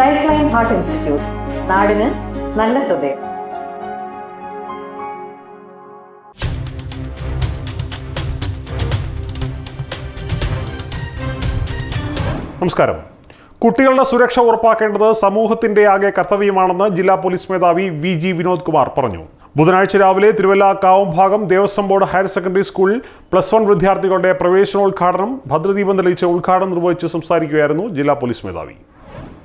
Life line heart institute നാടിന് നല്ല ഹൃദയം. നമസ്കാരം. കുട്ടികളുടെ സുരക്ഷ ഉറപ്പാക്കേണ്ടത് സമൂഹത്തിന്റെ ആകെ കർത്തവ്യമാണെന്ന് ജില്ലാ പോലീസ് മേധാവി വി ജി വിനോദ് കുമാർ പറഞ്ഞു. ബുധനാഴ്ച രാവിലെ Thiruvalla Kavumbhagam Devaswom board higher secondary സ്കൂളിൽ പ്ലസ് വൺ വിദ്യാർത്ഥികളുടെ പ്രവേശനോദ്ഘാടനം ഭദ്രദീപം തെളിയിച്ച് ഉദ്ഘാടനം നിർവഹിച്ച് സംസാരിക്കുകയായിരുന്നു ജില്ലാ പോലീസ് മേധാവി.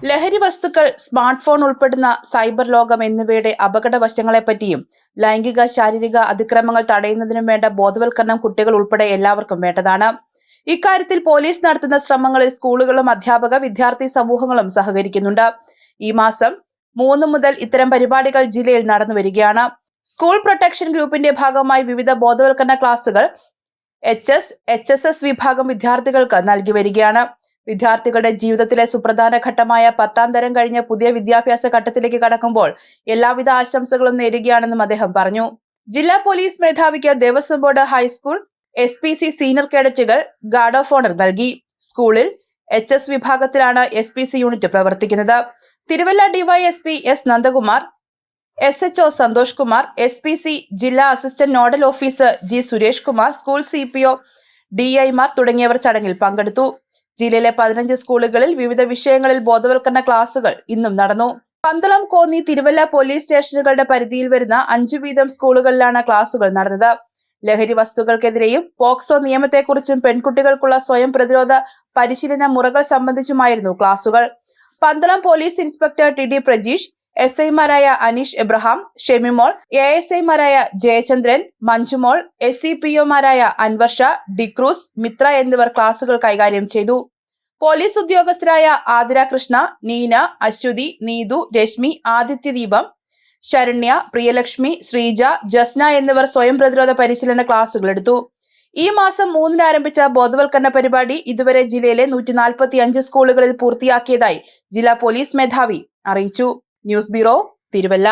ലഹരി വസ്തുക്കൾ സ്മാർട്ട് ഫോൺ ഉൾപ്പെടുന്ന സൈബർ ലോകം എന്നിവയുടെ അപകട വശങ്ങളെപ്പറ്റിയും ലൈംഗിക ശാരീരിക അതിക്രമങ്ങൾ തടയുന്നതിനും വേണ്ട ബോധവൽക്കരണം കുട്ടികൾ ഉൾപ്പെടെ എല്ലാവർക്കും വേണ്ടതാണ്. ഇക്കാര്യത്തിൽ പോലീസ് നടത്തുന്ന ശ്രമങ്ങളിൽ സ്കൂളുകളും അധ്യാപക വിദ്യാർത്ഥി സമൂഹങ്ങളും സഹകരിക്കുന്നുണ്ട്. ഈ മാസം മൂന്ന് മുതൽ ഇത്തരം പരിപാടികൾ ജില്ലയിൽ നടന്നു വരികയാണ്. സ്കൂൾ പ്രൊട്ടക്ഷൻ ഗ്രൂപ്പിന്റെ ഭാഗമായി വിവിധ ബോധവൽക്കരണ ക്ലാസുകൾ H S H S S വിഭാഗം വിദ്യാർത്ഥികൾക്ക് നൽകി വരികയാണ്. വിദ്യാർത്ഥികളുടെ ജീവിതത്തിലെ സുപ്രധാന ഘട്ടമായ പത്താം തരം കഴിഞ്ഞ പുതിയ വിദ്യാഭ്യാസ ഘട്ടത്തിലേക്ക് കടക്കുമ്പോൾ എല്ലാവിധ ആശംസകളും നേരുകയാണെന്നും അദ്ദേഹം പറഞ്ഞു. ജില്ലാ പോലീസ് മേധാവിക്ക് Devaswom board high school S P C senior കേഡറ്റുകൾ guard of honour നൽകി. സ്കൂളിൽ എച്ച് എസ് വിഭാഗത്തിലാണ് എസ് പി സി യൂണിറ്റ് പ്രവർത്തിക്കുന്നത്. Thiruvalla DYSP S Nandakumar S H O Santhosh Kumar S P C ജില്ലാ assistant nodal officer G Suresh Kumar school C P O D ഐമാർ തുടങ്ങിയവർ ചടങ്ങിൽ പങ്കെടുത്തു. ജില്ലയിലെ പതിനഞ്ച് സ്കൂളുകളിൽ വിവിധ വിഷയങ്ങളിൽ ബോധവൽക്കരണ ക്ലാസുകൾ ഇന്നും നടന്നു. പന്തളം കോന്നി തിരുവല്ല പോലീസ് സ്റ്റേഷനുകളുടെ പരിധിയിൽ വരുന്ന അഞ്ചു വീതം സ്കൂളുകളിലാണ് ക്ലാസുകൾ നടന്നത്. ലഹരി വസ്തുക്കൾക്കെതിരെയും പോക്സോ നിയമത്തെക്കുറിച്ചും പെൺകുട്ടികൾക്കുള്ള സ്വയം പ്രതിരോധ പരിശീലന മുറകൾ സംബന്ധിച്ചുമായിരുന്നു ക്ലാസുകൾ. Pandalam police inspector T D Prajeesh S ഐമാരായ അനീഷ് എബ്രഹാം ഷെമിമോൾ എ എസ് ഐമാരായ Jayachandran Manjumol S C P ഒമാരായ Anwar Shah D'Cruz Mithra എന്നിവർ ക്ലാസുകൾ കൈകാര്യം ചെയ്തു. പോലീസ് ഉദ്യോഗസ്ഥരായ ആതിര കൃഷ്ണ നീന അശ്വതി നീതു രശ്മി ആദിത്യദീപം ശരണ്യ പ്രിയലക്ഷ്മി ശ്രീജ ജസ്ന എന്നിവർ സ്വയം പ്രതിരോധ പരിശീലന ക്ലാസുകൾ എടുത്തു. ഈ മാസം മൂന്നിന് ആരംഭിച്ച ബോധവൽക്കരണ പരിപാടി ഇതുവരെ ജില്ലയിലെ നൂറ്റി സ്കൂളുകളിൽ പൂർത്തിയാക്കിയതായി ജില്ലാ പോലീസ് മേധാവി അറിയിച്ചു. News bureau Thiruvalla